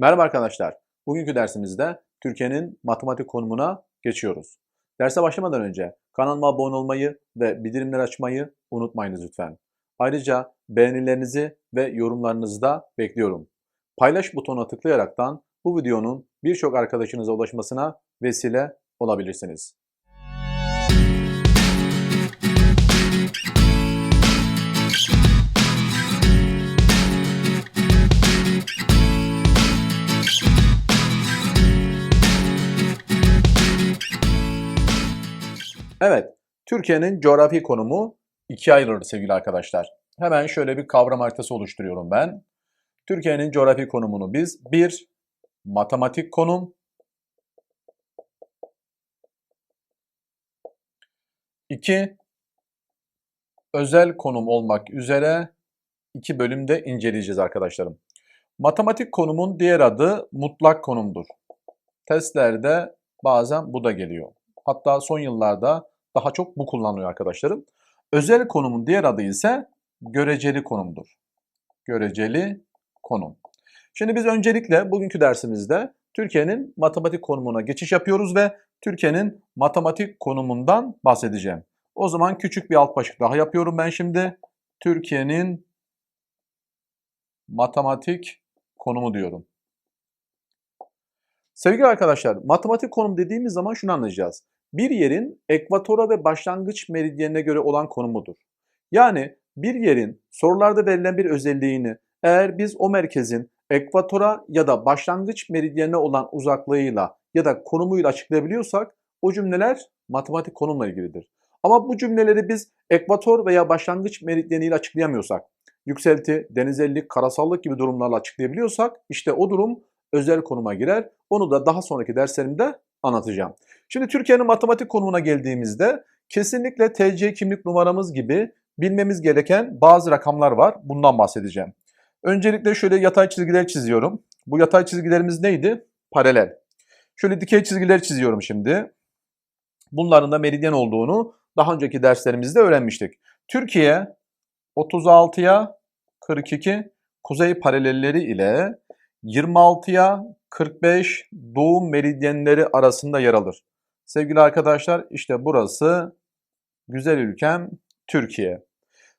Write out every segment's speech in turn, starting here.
Merhaba arkadaşlar. Bugünkü dersimizde Türkiye'nin matematik konumuna geçiyoruz. Derse başlamadan önce kanalıma abone olmayı ve bildirimleri açmayı unutmayınız lütfen. Ayrıca beğenilerinizi ve yorumlarınızı da bekliyorum. Paylaş butonuna tıklayaraktan bu videonun birçok arkadaşınıza ulaşmasına vesile olabilirsiniz. Evet, Türkiye'nin coğrafi konumu ikiye ayrılır sevgili arkadaşlar. Hemen şöyle bir kavram haritası oluşturuyorum ben. Türkiye'nin coğrafi konumunu biz bir matematik konum, iki özel konum olmak üzere iki bölümde inceleyeceğiz arkadaşlarım. Matematik konumun diğer adı mutlak konumdur. Testlerde bazen bu da geliyor. Hatta son yıllarda daha çok bu kullanılıyor arkadaşlarım. Özel konumun diğer adı ise göreceli konumdur. Göreceli konum. Şimdi biz öncelikle bugünkü dersimizde Türkiye'nin matematik konumuna geçiş yapıyoruz ve Türkiye'nin matematik konumundan bahsedeceğim. O zaman küçük bir alt başlık daha yapıyorum ben şimdi. Türkiye'nin matematik konumu diyorum. Sevgili arkadaşlar, matematik konum dediğimiz zaman şunu anlayacağız. Bir yerin ekvatora ve başlangıç meridyenine göre olan konumudur. Yani bir yerin sorularda verilen bir özelliğini eğer biz o merkezin ekvatora ya da başlangıç meridyenine olan uzaklığıyla ya da konumuyla açıklayabiliyorsak o cümleler matematik konumla ilgilidir. Ama bu cümleleri biz ekvator veya başlangıç meridyeniyle açıklayamıyorsak, yükselti, denizellik, karasallık gibi durumlarla açıklayabiliyorsak işte o durum özel konuma girer. Onu da daha sonraki derslerimde anlatacağım. Şimdi Türkiye'nin matematik konumuna geldiğimizde kesinlikle TC kimlik numaramız gibi bilmemiz gereken bazı rakamlar var. Bundan bahsedeceğim. Öncelikle şöyle yatay çizgiler çiziyorum. Bu yatay çizgilerimiz neydi? Paralel. Şöyle dikey çizgiler çiziyorum şimdi. Bunların da meridyen olduğunu daha önceki derslerimizde öğrenmiştik. Türkiye 36'ya 42 kuzey paralelleri ile 26'ya 45 doğu meridyenleri arasında yer alır. Sevgili arkadaşlar işte burası güzel ülkem Türkiye.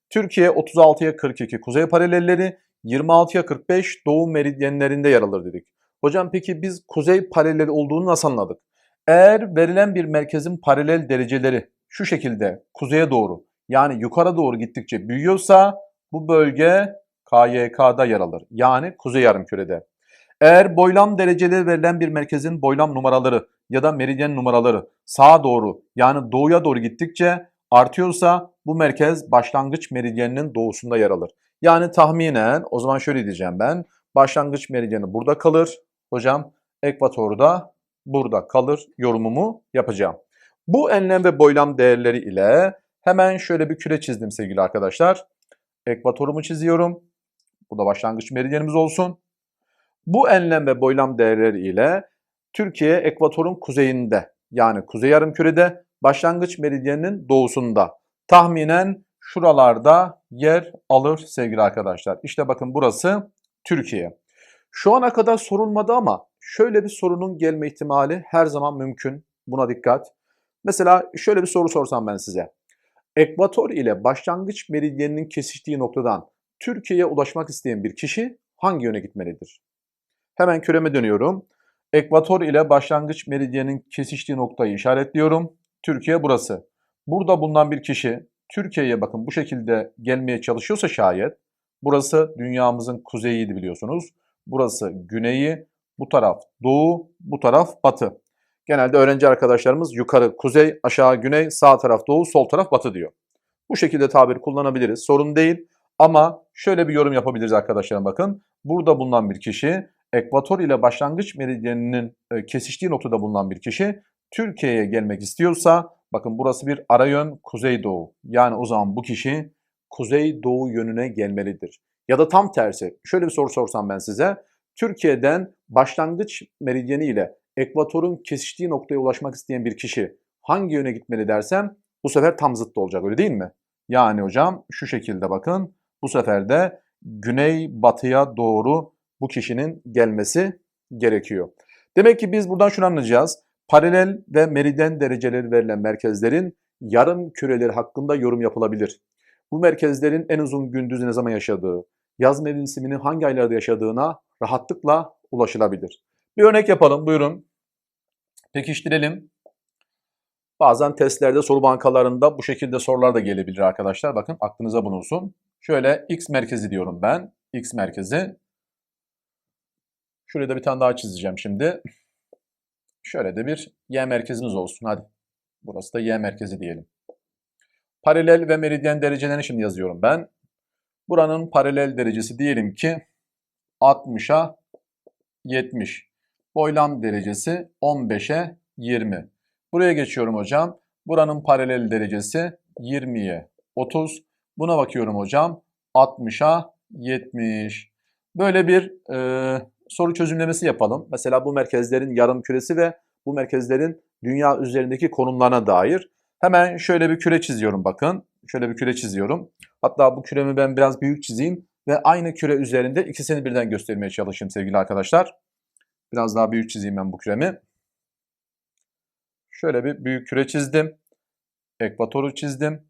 Türkiye 36'ya 42 kuzey paralelleri 26'ya 45 doğu meridyenlerinde yer alır dedik. Hocam peki biz kuzey paraleli olduğunu nasıl anladık? Eğer verilen bir merkezin paralel dereceleri şu şekilde kuzeye doğru yani yukarı doğru gittikçe büyüyorsa bu bölge KYK'da yer alır. Yani kuzey yarımkürede. Eğer boylam dereceleri verilen bir merkezin boylam numaraları ya da meridyen numaraları sağa doğru yani doğuya doğru gittikçe artıyorsa bu merkez başlangıç meridyeninin doğusunda yer alır. Yani tahminen o zaman şöyle diyeceğim ben. Başlangıç meridyeni burada kalır. Hocam ekvatoru da burada kalır yorumumu yapacağım. Bu enlem ve boylam değerleri ile hemen şöyle bir küre çizdim sevgili arkadaşlar. Ekvatorumu çiziyorum. Bu da başlangıç meridyenimiz olsun. Bu enlem ve boylam değerleri ile Türkiye ekvatorun kuzeyinde yani kuzey yarımkürede başlangıç meridyeninin doğusunda tahminen şuralarda yer alır sevgili arkadaşlar. İşte bakın burası Türkiye. Şu ana kadar sorulmadı ama şöyle bir sorunun gelme ihtimali her zaman mümkün. Buna dikkat. Mesela şöyle bir soru sorsam ben size. Ekvator ile başlangıç meridyeninin kesiştiği noktadan Türkiye'ye ulaşmak isteyen bir kişi hangi yöne gitmelidir? Hemen küreme dönüyorum. Ekvator ile başlangıç meridyenin kesiştiği noktayı işaretliyorum. Türkiye burası. Burada bulunan bir kişi Türkiye'ye bakın bu şekilde gelmeye çalışıyorsa şayet burası dünyamızın kuzeyiydi biliyorsunuz. Burası güneyi, bu taraf doğu, bu taraf batı. Genelde öğrenci arkadaşlarımız yukarı kuzey, aşağı güney, sağ taraf doğu, sol taraf batı diyor. Bu şekilde tabir kullanabiliriz. Sorun değil. Ama şöyle bir yorum yapabiliriz arkadaşlarım bakın. Burada bulunan bir kişi ekvator ile başlangıç meridyeninin e, kesiştiği noktada bulunan bir kişi Türkiye'ye gelmek istiyorsa bakın burası bir ara yön kuzeydoğu. Yani o zaman bu kişi kuzeydoğu yönüne gelmelidir. Ya da tam tersi şöyle bir soru sorsam ben size. Türkiye'den başlangıç meridyeni ile ekvatorun kesiştiği noktaya ulaşmak isteyen bir kişi hangi yöne gitmeli dersem bu sefer tam zıttı olacak öyle değil mi? Yani hocam şu şekilde bakın bu sefer de güney batıya doğru bu kişinin gelmesi gerekiyor. Demek ki biz buradan şunu anlayacağız. Paralel ve meridyen dereceleri verilen merkezlerin yarım küreleri hakkında yorum yapılabilir. Bu merkezlerin en uzun gündüzü ne zaman yaşadığı, yaz mevsiminin hangi aylarda yaşadığına rahatlıkla ulaşılabilir. Bir örnek yapalım buyurun. Pekiştirelim. Bazen testlerde soru bankalarında bu şekilde sorular da gelebilir arkadaşlar. Bakın aklınıza bulunsun. Şöyle X merkezi diyorum ben. X merkezi. Şuraya da bir tane daha çizeceğim şimdi. Şöyle de bir Y merkezimiz olsun. Hadi. Burası da Y merkezi diyelim. Paralel ve meridyen derecelerini şimdi yazıyorum ben. Buranın paralel derecesi diyelim ki 60'a 70. Boylam derecesi 15'e 20. Buraya geçiyorum hocam. Buranın paralel derecesi 20'ye 30. Buna bakıyorum hocam. 60'a 70. Böyle bir e, soru çözümlemesi yapalım. Mesela bu merkezlerin yarım küresi ve bu merkezlerin dünya üzerindeki konumlarına dair. Hemen şöyle bir küre çiziyorum bakın. Şöyle bir küre çiziyorum. Hatta bu küremi ben biraz büyük çizeyim ve aynı küre üzerinde ikisini birden göstermeye çalışayım sevgili arkadaşlar. Biraz daha büyük çizeyim ben bu küremi. Şöyle bir büyük küre çizdim. Ekvatoru çizdim.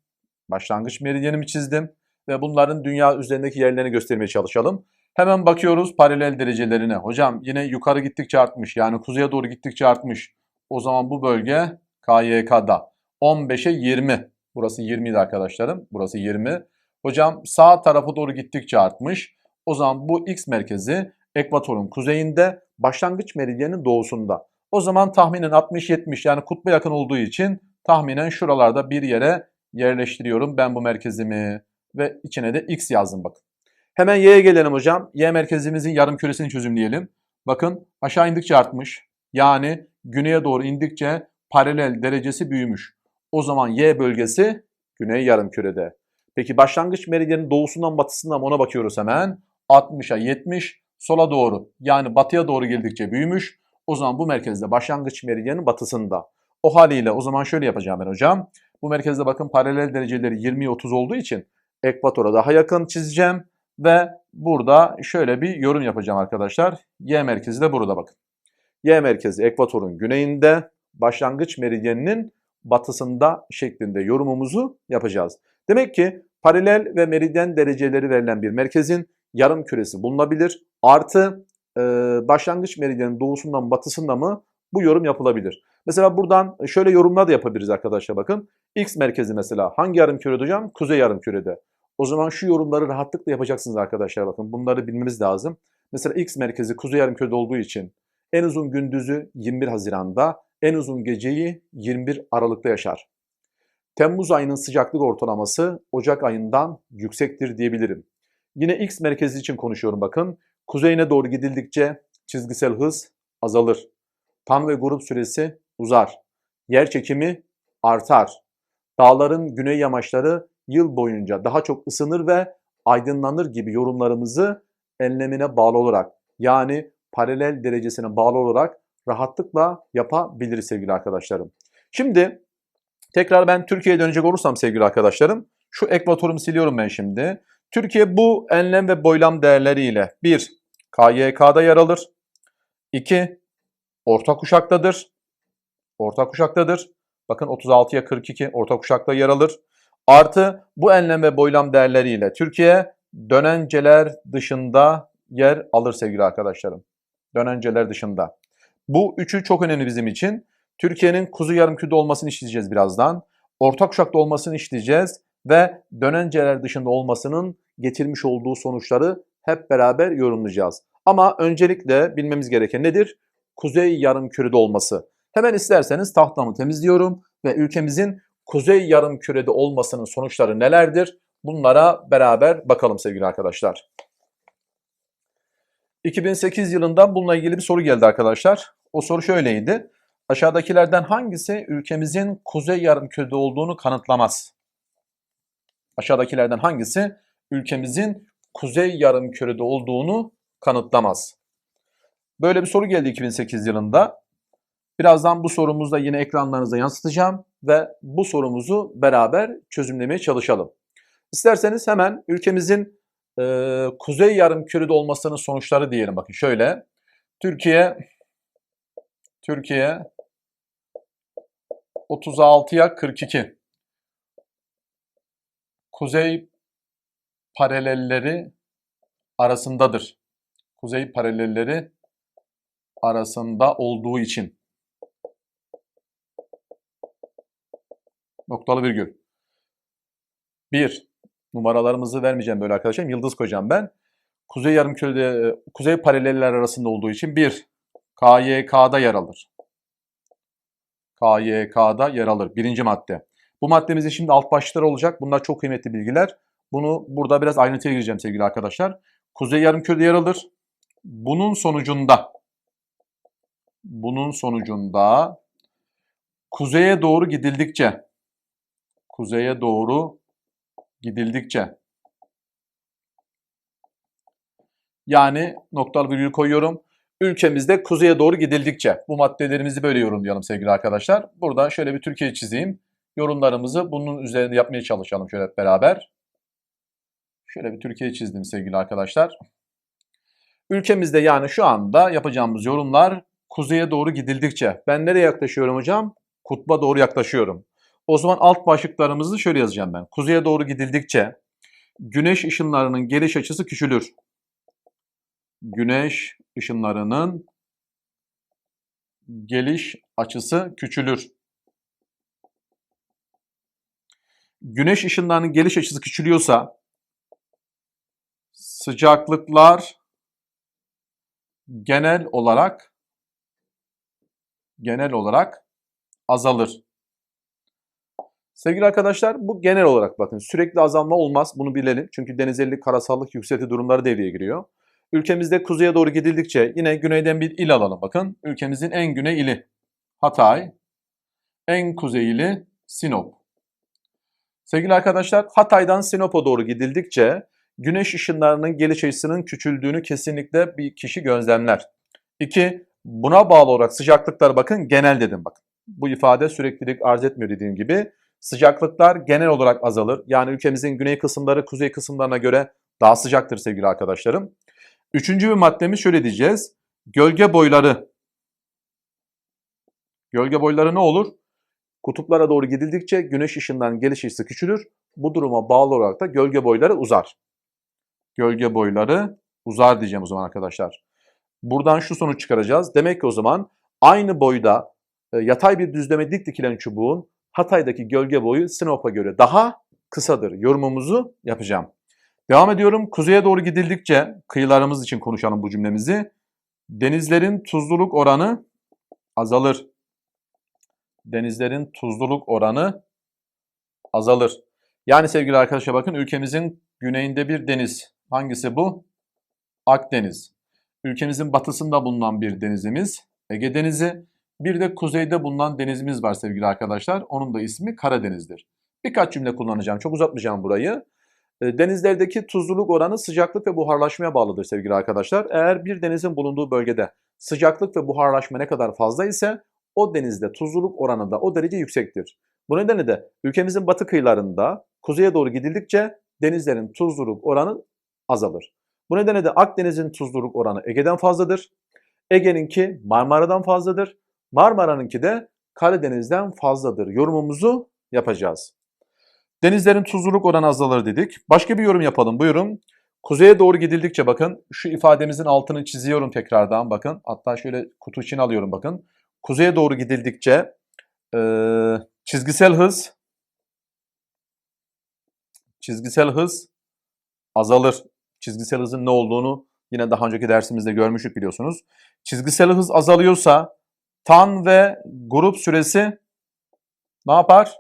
Başlangıç meridyenimi çizdim. Ve bunların dünya üzerindeki yerlerini göstermeye çalışalım. Hemen bakıyoruz paralel derecelerine. Hocam yine yukarı gittikçe artmış. Yani kuzeye doğru gittikçe artmış. O zaman bu bölge KYK'da. 15'e 20. Burası 20 idi arkadaşlarım. Burası 20. Hocam sağ tarafa doğru gittikçe artmış. O zaman bu X merkezi ekvatorun kuzeyinde, başlangıç meridyenin doğusunda. O zaman tahminen 60-70 yani kutba yakın olduğu için tahminen şuralarda bir yere yerleştiriyorum ben bu merkezimi ve içine de X yazdım bakın. Hemen Y'ye gelelim hocam. Y merkezimizin yarım küresini çözümleyelim. Bakın aşağı indikçe artmış. Yani güneye doğru indikçe paralel derecesi büyümüş. O zaman Y bölgesi güney yarım kürede. Peki başlangıç meridyenin doğusundan batısından ona bakıyoruz hemen. 60'a 70 sola doğru yani batıya doğru geldikçe büyümüş. O zaman bu merkezde başlangıç meridyenin batısında. O haliyle o zaman şöyle yapacağım ben hocam. Bu merkezde bakın paralel dereceleri 20'ye 30 olduğu için ekvatora daha yakın çizeceğim. Ve burada şöyle bir yorum yapacağım arkadaşlar. Y merkezi de burada bakın. Y merkezi ekvatorun güneyinde, başlangıç meridyeninin batısında şeklinde yorumumuzu yapacağız. Demek ki paralel ve meridyen dereceleri verilen bir merkezin yarım küresi bulunabilir. Artı e, başlangıç meridyenin doğusundan batısında mı bu yorum yapılabilir. Mesela buradan şöyle yorumlar da yapabiliriz arkadaşlar bakın. X merkezi mesela hangi yarım kürede hocam? Kuzey yarım kürede. O zaman şu yorumları rahatlıkla yapacaksınız arkadaşlar bakın. Bunları bilmemiz lazım. Mesela X merkezi kuzey yarım kürede olduğu için en uzun gündüzü 21 Haziran'da, en uzun geceyi 21 Aralık'ta yaşar. Temmuz ayının sıcaklık ortalaması Ocak ayından yüksektir diyebilirim. Yine X merkezi için konuşuyorum bakın. Kuzeyine doğru gidildikçe çizgisel hız azalır. Tam ve grup süresi uzar. Yer çekimi artar. Dağların güney yamaçları yıl boyunca daha çok ısınır ve aydınlanır gibi yorumlarımızı enlemine bağlı olarak yani paralel derecesine bağlı olarak rahatlıkla yapabiliriz sevgili arkadaşlarım. Şimdi tekrar ben Türkiye'ye dönecek olursam sevgili arkadaşlarım şu ekvatorumu siliyorum ben şimdi. Türkiye bu enlem ve boylam değerleriyle 1. KYK'da yer alır. 2. Orta kuşaktadır. Orta kuşaktadır. Bakın 36'ya 42 orta kuşakta yer alır. Artı bu enlem ve boylam değerleriyle Türkiye dönenceler dışında yer alır sevgili arkadaşlarım. Dönenceler dışında. Bu üçü çok önemli bizim için. Türkiye'nin kuzu yarımkürede olmasını işleyeceğiz birazdan. Orta kuşakta olmasını işleyeceğiz ve dönenceler dışında olmasının getirmiş olduğu sonuçları hep beraber yorumlayacağız. Ama öncelikle bilmemiz gereken nedir? Kuzey yarımkürede olması. Hemen isterseniz tahtamı temizliyorum ve ülkemizin kuzey yarım kürede olmasının sonuçları nelerdir? Bunlara beraber bakalım sevgili arkadaşlar. 2008 yılında bununla ilgili bir soru geldi arkadaşlar. O soru şöyleydi. Aşağıdakilerden hangisi ülkemizin kuzey yarım kürede olduğunu kanıtlamaz? Aşağıdakilerden hangisi ülkemizin kuzey yarım kürede olduğunu kanıtlamaz? Böyle bir soru geldi 2008 yılında. Birazdan bu sorumuzu da yine ekranlarınıza yansıtacağım ve bu sorumuzu beraber çözümlemeye çalışalım. İsterseniz hemen ülkemizin e, kuzey yarım kürede olmasının sonuçları diyelim bakın şöyle. Türkiye Türkiye 36'ya 42. Kuzey paralelleri arasındadır. Kuzey paralelleri arasında olduğu için. Noktalı virgül. 1. Numaralarımızı vermeyeceğim böyle arkadaşlar. Yıldız koyacağım ben. Kuzey yarımkürede kuzey paraleller arasında olduğu için 1. KYK'da yer alır. KYK'da yer alır. Birinci madde. Bu maddemizin şimdi alt başlıkları olacak. Bunlar çok kıymetli bilgiler. Bunu burada biraz ayrıntıya gireceğim sevgili arkadaşlar. Kuzey yarımkürede yer alır. Bunun sonucunda bunun sonucunda kuzeye doğru gidildikçe kuzeye doğru gidildikçe yani noktalı virgül koyuyorum. Ülkemizde kuzeye doğru gidildikçe bu maddelerimizi böyle yorumlayalım sevgili arkadaşlar. Burada şöyle bir Türkiye çizeyim. Yorumlarımızı bunun üzerinde yapmaya çalışalım şöyle beraber. Şöyle bir Türkiye çizdim sevgili arkadaşlar. Ülkemizde yani şu anda yapacağımız yorumlar kuzeye doğru gidildikçe. Ben nereye yaklaşıyorum hocam? Kutba doğru yaklaşıyorum. O zaman alt başlıklarımızı şöyle yazacağım ben. Kuzeye doğru gidildikçe güneş ışınlarının geliş açısı küçülür. Güneş ışınlarının geliş açısı küçülür. Güneş ışınlarının geliş açısı küçülüyorsa sıcaklıklar genel olarak genel olarak azalır. Sevgili arkadaşlar bu genel olarak bakın sürekli azalma olmaz bunu bilelim. Çünkü denizellik, karasallık, yükselti durumları devreye giriyor. Ülkemizde kuzeye doğru gidildikçe yine güneyden bir il alalım bakın. Ülkemizin en güney ili Hatay, en kuzey ili Sinop. Sevgili arkadaşlar Hatay'dan Sinop'a doğru gidildikçe güneş ışınlarının geliş açısının küçüldüğünü kesinlikle bir kişi gözlemler. İki, buna bağlı olarak sıcaklıklar bakın genel dedim bakın. Bu ifade süreklilik arz etmiyor dediğim gibi. Sıcaklıklar genel olarak azalır. Yani ülkemizin güney kısımları kuzey kısımlarına göre daha sıcaktır sevgili arkadaşlarım. Üçüncü bir maddemiz şöyle diyeceğiz. Gölge boyları. Gölge boyları ne olur? Kutuplara doğru gidildikçe güneş ışığından geliş açısı küçülür. Bu duruma bağlı olarak da gölge boyları uzar. Gölge boyları uzar diyeceğim o zaman arkadaşlar. Buradan şu sonuç çıkaracağız. Demek ki o zaman aynı boyda e, yatay bir düzleme dik dikilen çubuğun Hatay'daki gölge boyu Sinop'a göre daha kısadır. Yorumumuzu yapacağım. Devam ediyorum. Kuzeye doğru gidildikçe kıyılarımız için konuşalım bu cümlemizi. Denizlerin tuzluluk oranı azalır. Denizlerin tuzluluk oranı azalır. Yani sevgili arkadaşlar bakın ülkemizin güneyinde bir deniz. Hangisi bu? Akdeniz. Ülkemizin batısında bulunan bir denizimiz Ege Denizi. Bir de kuzeyde bulunan denizimiz var sevgili arkadaşlar. Onun da ismi Karadeniz'dir. Birkaç cümle kullanacağım. Çok uzatmayacağım burayı. E, denizlerdeki tuzluluk oranı sıcaklık ve buharlaşmaya bağlıdır sevgili arkadaşlar. Eğer bir denizin bulunduğu bölgede sıcaklık ve buharlaşma ne kadar fazla ise o denizde tuzluluk oranı da o derece yüksektir. Bu nedenle de ülkemizin batı kıyılarında kuzeye doğru gidildikçe denizlerin tuzluluk oranı azalır. Bu nedenle de Akdeniz'in tuzluluk oranı Ege'den fazladır. Ege'ninki Marmara'dan fazladır. Marmara'nınki de Karadeniz'den fazladır. Yorumumuzu yapacağız. Denizlerin tuzluluk oranı azalır dedik. Başka bir yorum yapalım. Buyurun. Kuzeye doğru gidildikçe bakın şu ifademizin altını çiziyorum tekrardan bakın. Hatta şöyle kutu için alıyorum bakın. Kuzeye doğru gidildikçe e, çizgisel hız çizgisel hız azalır. Çizgisel hızın ne olduğunu yine daha önceki dersimizde görmüştük biliyorsunuz. Çizgisel hız azalıyorsa tan ve grup süresi ne yapar?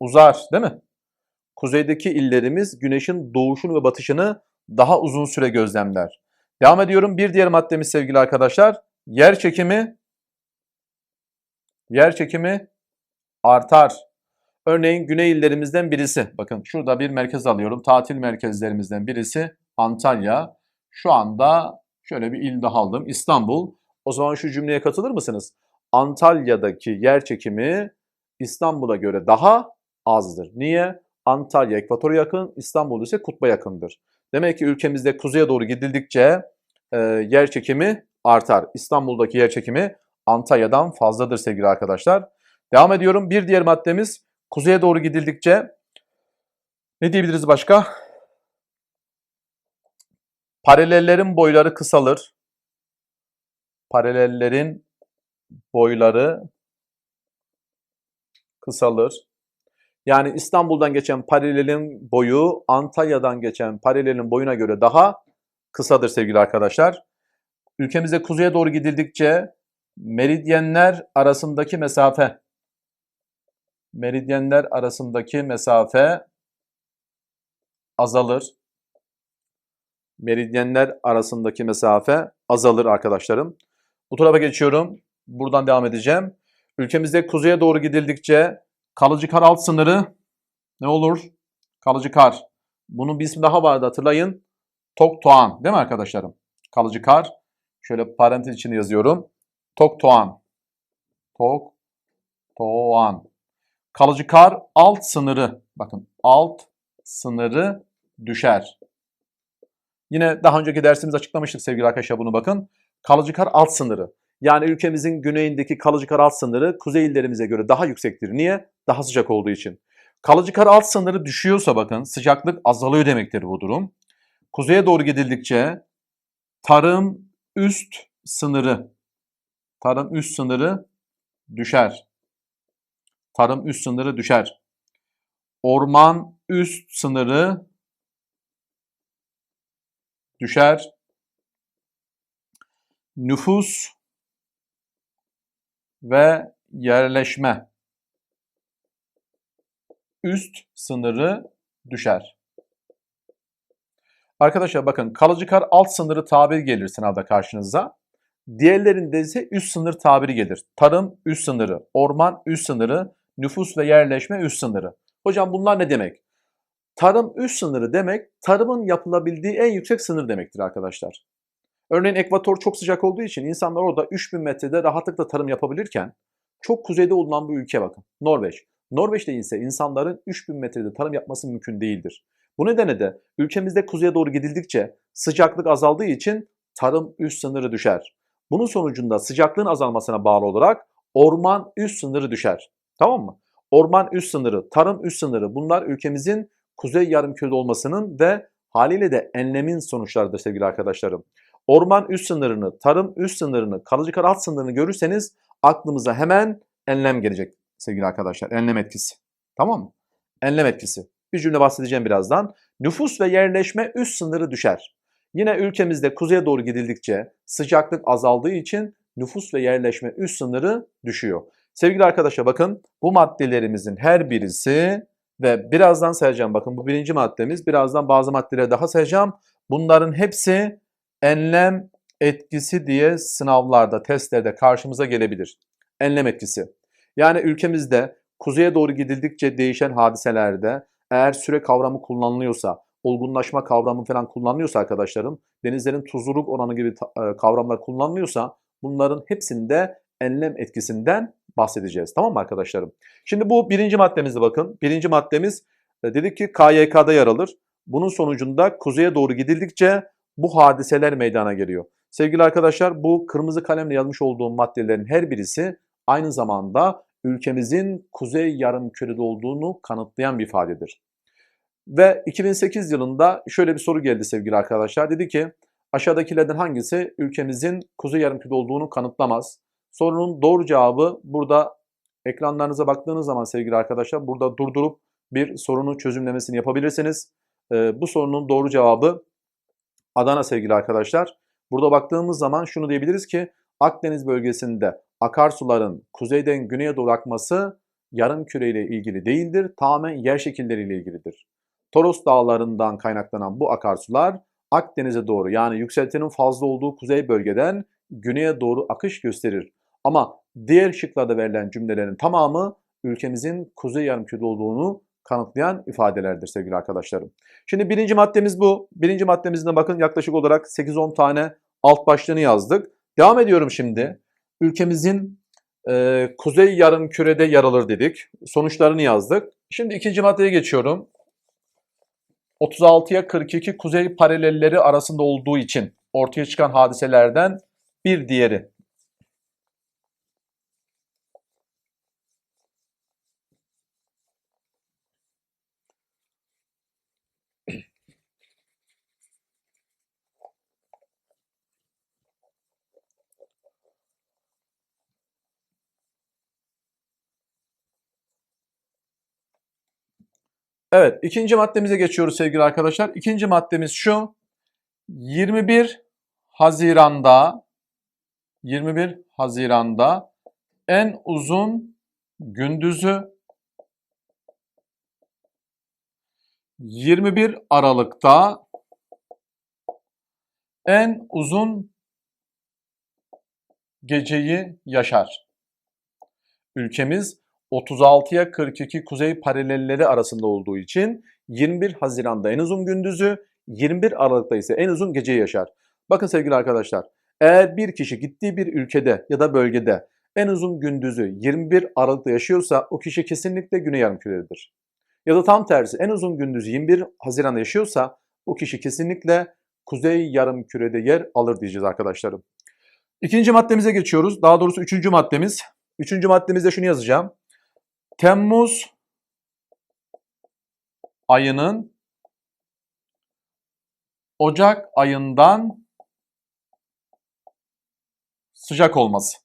Uzar değil mi? Kuzeydeki illerimiz güneşin doğuşunu ve batışını daha uzun süre gözlemler. Devam ediyorum. Bir diğer maddemiz sevgili arkadaşlar. Yer çekimi yer çekimi artar. Örneğin güney illerimizden birisi. Bakın şurada bir merkez alıyorum. Tatil merkezlerimizden birisi Antalya. Şu anda şöyle bir il daha aldım. İstanbul. O zaman şu cümleye katılır mısınız? Antalya'daki yer çekimi İstanbul'a göre daha azdır. Niye? Antalya ekvatora yakın, İstanbul ise kutba yakındır. Demek ki ülkemizde kuzeye doğru gidildikçe e, yer çekimi artar. İstanbul'daki yer çekimi Antalya'dan fazladır sevgili arkadaşlar. Devam ediyorum. Bir diğer maddemiz kuzeye doğru gidildikçe ne diyebiliriz başka? Paralellerin boyları kısalır. Paralellerin boyları kısalır. Yani İstanbul'dan geçen paralelin boyu Antalya'dan geçen paralelin boyuna göre daha kısadır sevgili arkadaşlar. Ülkemizde kuzeye doğru gidildikçe meridyenler arasındaki mesafe meridyenler arasındaki mesafe azalır. Meridyenler arasındaki mesafe azalır arkadaşlarım. Bu tarafa geçiyorum. Buradan devam edeceğim. Ülkemizde kuzeye doğru gidildikçe kalıcı kar alt sınırı ne olur? Kalıcı kar. Bunun bir ismi daha vardı hatırlayın. Toktoğan değil mi arkadaşlarım? Kalıcı kar. Şöyle parantez içinde yazıyorum. Toktoğan. Toktoğan. Kalıcı kar alt sınırı. Bakın alt sınırı düşer. Yine daha önceki dersimiz açıklamıştık sevgili arkadaşlar bunu bakın. Kalıcı kar alt sınırı. Yani ülkemizin güneyindeki kalıcı kar alt sınırı kuzey illerimize göre daha yüksektir. Niye? Daha sıcak olduğu için. Kalıcı kar alt sınırı düşüyorsa bakın sıcaklık azalıyor demektir bu durum. Kuzeye doğru gidildikçe tarım üst sınırı tarım üst sınırı düşer. Tarım üst sınırı düşer. Orman üst sınırı düşer. Nüfus ve yerleşme üst sınırı düşer. Arkadaşlar bakın kalıcı kar alt sınırı tabiri gelir sınavda karşınıza. Diğerlerinde ise üst sınır tabiri gelir. Tarım üst sınırı, orman üst sınırı, nüfus ve yerleşme üst sınırı. Hocam bunlar ne demek? Tarım üst sınırı demek tarımın yapılabildiği en yüksek sınır demektir arkadaşlar. Örneğin ekvator çok sıcak olduğu için insanlar orada 3000 metrede rahatlıkla tarım yapabilirken çok kuzeyde bulunan bir ülke bakın Norveç. Norveç'te ise insanların 3000 metrede tarım yapması mümkün değildir. Bu nedenle de ülkemizde kuzeye doğru gidildikçe sıcaklık azaldığı için tarım üst sınırı düşer. Bunun sonucunda sıcaklığın azalmasına bağlı olarak orman üst sınırı düşer. Tamam mı? Orman üst sınırı, tarım üst sınırı bunlar ülkemizin kuzey yarımkürede olmasının ve haliyle de enlemin sonuçlarıdır sevgili arkadaşlarım. Orman üst sınırını, tarım üst sınırını, kalıcı kar alt sınırını görürseniz aklımıza hemen enlem gelecek sevgili arkadaşlar. Enlem etkisi. Tamam mı? Enlem etkisi. Bir cümle bahsedeceğim birazdan. Nüfus ve yerleşme üst sınırı düşer. Yine ülkemizde kuzeye doğru gidildikçe sıcaklık azaldığı için nüfus ve yerleşme üst sınırı düşüyor. Sevgili arkadaşlar bakın bu maddelerimizin her birisi ve birazdan sayacağım bakın bu birinci maddemiz birazdan bazı maddeleri daha sayacağım. Bunların hepsi enlem etkisi diye sınavlarda, testlerde karşımıza gelebilir. Enlem etkisi. Yani ülkemizde kuzeye doğru gidildikçe değişen hadiselerde eğer süre kavramı kullanılıyorsa, olgunlaşma kavramı falan kullanılıyorsa arkadaşlarım, denizlerin tuzluluk oranı gibi e, kavramlar kullanılıyorsa bunların hepsinde enlem etkisinden bahsedeceğiz. Tamam mı arkadaşlarım? Şimdi bu birinci maddemize bakın. Birinci maddemiz e, dedik ki KYK'da yer alır. Bunun sonucunda kuzeye doğru gidildikçe bu hadiseler meydana geliyor. Sevgili arkadaşlar bu kırmızı kalemle yazmış olduğum maddelerin her birisi aynı zamanda ülkemizin kuzey yarım kürede olduğunu kanıtlayan bir ifadedir. Ve 2008 yılında şöyle bir soru geldi sevgili arkadaşlar. Dedi ki aşağıdakilerden hangisi ülkemizin kuzey yarım kürede olduğunu kanıtlamaz? Sorunun doğru cevabı burada ekranlarınıza baktığınız zaman sevgili arkadaşlar burada durdurup bir sorunu çözümlemesini yapabilirsiniz. Ee, bu sorunun doğru cevabı Adana sevgili arkadaşlar. Burada baktığımız zaman şunu diyebiliriz ki Akdeniz bölgesinde akarsuların kuzeyden güneye doğru akması yarım küre ile ilgili değildir. Tamamen yer şekilleriyle ilgilidir. Toros dağlarından kaynaklanan bu akarsular Akdeniz'e doğru yani yükseltinin fazla olduğu kuzey bölgeden güneye doğru akış gösterir. Ama diğer şıklarda verilen cümlelerin tamamı ülkemizin kuzey yarımkürede olduğunu kanıtlayan ifadelerdir sevgili arkadaşlarım. Şimdi birinci maddemiz bu. Birinci maddemizde bakın yaklaşık olarak 8-10 tane alt başlığını yazdık. Devam ediyorum şimdi. Ülkemizin e, kuzey yarım kürede yer alır dedik. Sonuçlarını yazdık. Şimdi ikinci maddeye geçiyorum. 36'ya 42 kuzey paralelleri arasında olduğu için ortaya çıkan hadiselerden Bir diğeri. Evet, ikinci maddemize geçiyoruz sevgili arkadaşlar. İkinci maddemiz şu. 21 Haziran'da 21 Haziran'da en uzun gündüzü 21 Aralık'ta en uzun geceyi yaşar. Ülkemiz 36'ya 42 kuzey paralelleri arasında olduğu için 21 Haziran'da en uzun gündüzü, 21 Aralık'ta ise en uzun geceyi yaşar. Bakın sevgili arkadaşlar, eğer bir kişi gittiği bir ülkede ya da bölgede en uzun gündüzü 21 Aralık'ta yaşıyorsa o kişi kesinlikle Güney Yarımküre'dedir. Ya da tam tersi en uzun gündüzü 21 Haziran'da yaşıyorsa o kişi kesinlikle Kuzey Yarımküre'de yer alır diyeceğiz arkadaşlarım. İkinci maddemize geçiyoruz. Daha doğrusu üçüncü maddemiz. Üçüncü maddemizde şunu yazacağım. Temmuz ayının Ocak ayından sıcak olması.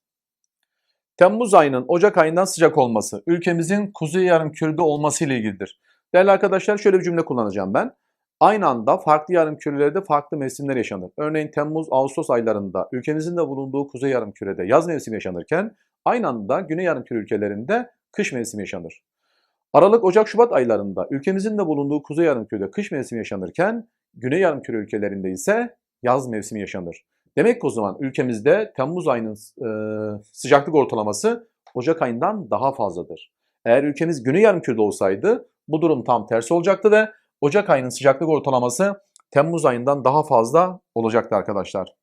Temmuz ayının Ocak ayından sıcak olması ülkemizin kuzey yarımkürede olması ile ilgilidir. Değerli arkadaşlar şöyle bir cümle kullanacağım ben. Aynı anda farklı yarımkürelerde farklı mevsimler yaşanır. Örneğin Temmuz, Ağustos aylarında ülkemizin de bulunduğu kuzey yarımkürede yaz mevsimi yaşanırken aynı anda güney yarımküre ülkelerinde kış mevsimi yaşanır. Aralık, Ocak, Şubat aylarında ülkemizin de bulunduğu kuzey yarımkürede kış mevsimi yaşanırken güney yarımküre ülkelerinde ise yaz mevsimi yaşanır. Demek ki o zaman ülkemizde Temmuz ayının e, sıcaklık ortalaması Ocak ayından daha fazladır. Eğer ülkemiz güney yarımkürede olsaydı bu durum tam tersi olacaktı ve Ocak ayının sıcaklık ortalaması Temmuz ayından daha fazla olacaktı arkadaşlar.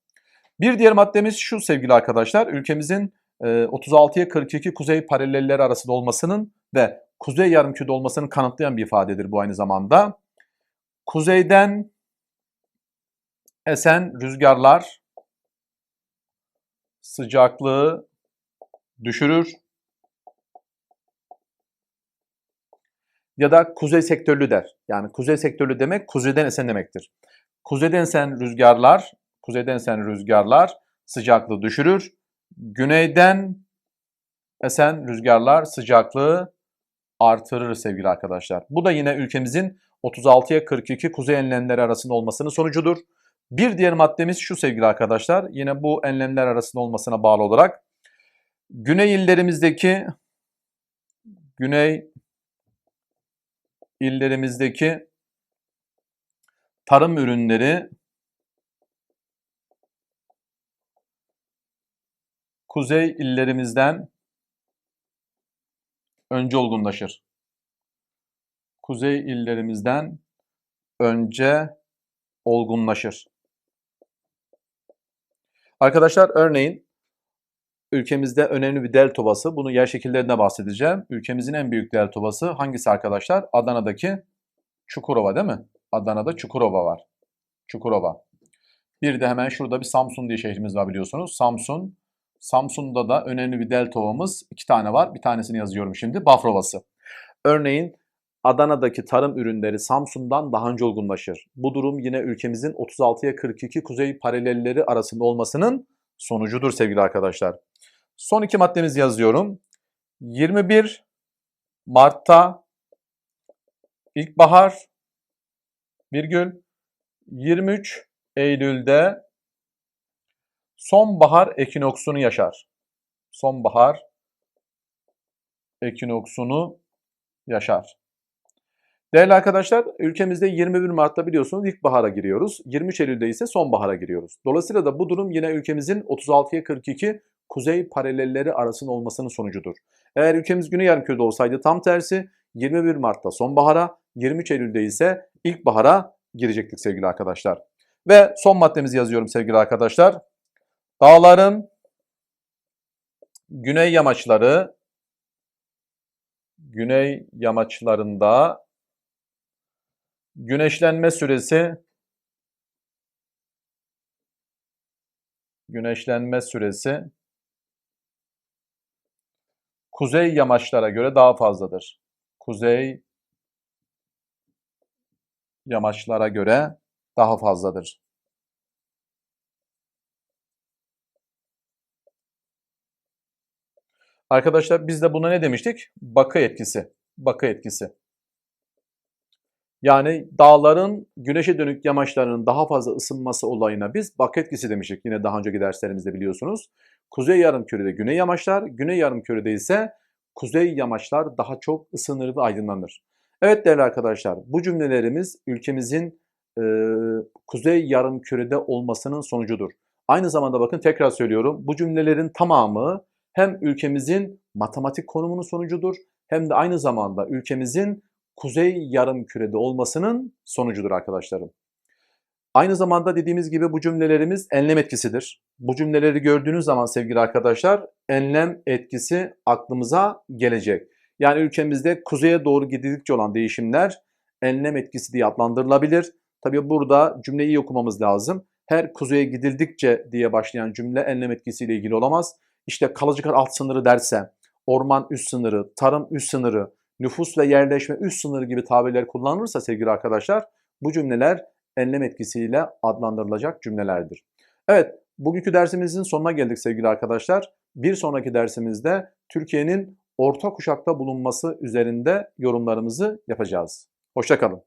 Bir diğer maddemiz şu sevgili arkadaşlar. Ülkemizin 36'ya 42 kuzey paralelleri arasında olmasının ve kuzey yarımkürede olmasının kanıtlayan bir ifadedir bu aynı zamanda. Kuzeyden esen rüzgarlar sıcaklığı düşürür ya da kuzey sektörlü der. Yani kuzey sektörlü demek kuzeyden esen demektir. Kuzeyden esen rüzgarlar, kuzeyden esen rüzgarlar sıcaklığı düşürür. Güneyden esen rüzgarlar sıcaklığı artırır sevgili arkadaşlar. Bu da yine ülkemizin 36'ya 42 kuzey enlemleri arasında olmasının sonucudur. Bir diğer maddemiz şu sevgili arkadaşlar. Yine bu enlemler arasında olmasına bağlı olarak güney illerimizdeki güney illerimizdeki tarım ürünleri kuzey illerimizden önce olgunlaşır. Kuzey illerimizden önce olgunlaşır. Arkadaşlar örneğin ülkemizde önemli bir delta ovası. Bunu yer şekillerinde bahsedeceğim. Ülkemizin en büyük delta ovası hangisi arkadaşlar? Adana'daki Çukurova değil mi? Adana'da Çukurova var. Çukurova. Bir de hemen şurada bir Samsun diye şehrimiz var biliyorsunuz. Samsun. Samsun'da da önemli bir delta ovamız. iki tane var. Bir tanesini yazıyorum şimdi. Bafrovası. Örneğin Adana'daki tarım ürünleri Samsun'dan daha önce olgunlaşır. Bu durum yine ülkemizin 36'ya 42 kuzey paralelleri arasında olmasının sonucudur sevgili arkadaşlar. Son iki maddemizi yazıyorum. 21 Mart'ta ilkbahar virgül 23 Eylül'de sonbahar ekinoksunu yaşar. Sonbahar ekinoksunu yaşar. Değerli arkadaşlar, ülkemizde 21 Mart'ta biliyorsunuz ilkbahara giriyoruz. 23 Eylül'de ise sonbahara giriyoruz. Dolayısıyla da bu durum yine ülkemizin 36'ya 42 kuzey paralelleri arasında olmasının sonucudur. Eğer ülkemiz güney yarımkürede olsaydı tam tersi 21 Mart'ta sonbahara, 23 Eylül'de ise ilkbahara girecektik sevgili arkadaşlar. Ve son maddemizi yazıyorum sevgili arkadaşlar. Dağların güney yamaçları güney yamaçlarında güneşlenme süresi güneşlenme süresi kuzey yamaçlara göre daha fazladır. Kuzey yamaçlara göre daha fazladır. Arkadaşlar biz de buna ne demiştik? Bakı etkisi. Bakı etkisi. Yani dağların güneşe dönük yamaçlarının daha fazla ısınması olayına biz bakı etkisi demiştik. Yine daha önceki derslerimizde biliyorsunuz. Kuzey yarımkürede güney yamaçlar, güney yarımkürede ise kuzey yamaçlar daha çok ısınır ve aydınlanır. Evet değerli arkadaşlar bu cümlelerimiz ülkemizin e, kuzey yarımkürede olmasının sonucudur. Aynı zamanda bakın tekrar söylüyorum bu cümlelerin tamamı hem ülkemizin matematik konumunun sonucudur hem de aynı zamanda ülkemizin kuzey yarımkürede olmasının sonucudur arkadaşlarım. Aynı zamanda dediğimiz gibi bu cümlelerimiz enlem etkisidir. Bu cümleleri gördüğünüz zaman sevgili arkadaşlar enlem etkisi aklımıza gelecek. Yani ülkemizde kuzeye doğru gidildikçe olan değişimler enlem etkisi diye adlandırılabilir. Tabi burada cümleyi iyi okumamız lazım. Her kuzeye gidildikçe diye başlayan cümle enlem etkisiyle ilgili olamaz. İşte kalıcı alt sınırı derse, orman üst sınırı, tarım üst sınırı, nüfus ve yerleşme üst sınırı gibi tabirler kullanılırsa sevgili arkadaşlar bu cümleler enlem etkisiyle adlandırılacak cümlelerdir. Evet, bugünkü dersimizin sonuna geldik sevgili arkadaşlar. Bir sonraki dersimizde Türkiye'nin orta kuşakta bulunması üzerinde yorumlarımızı yapacağız. Hoşçakalın.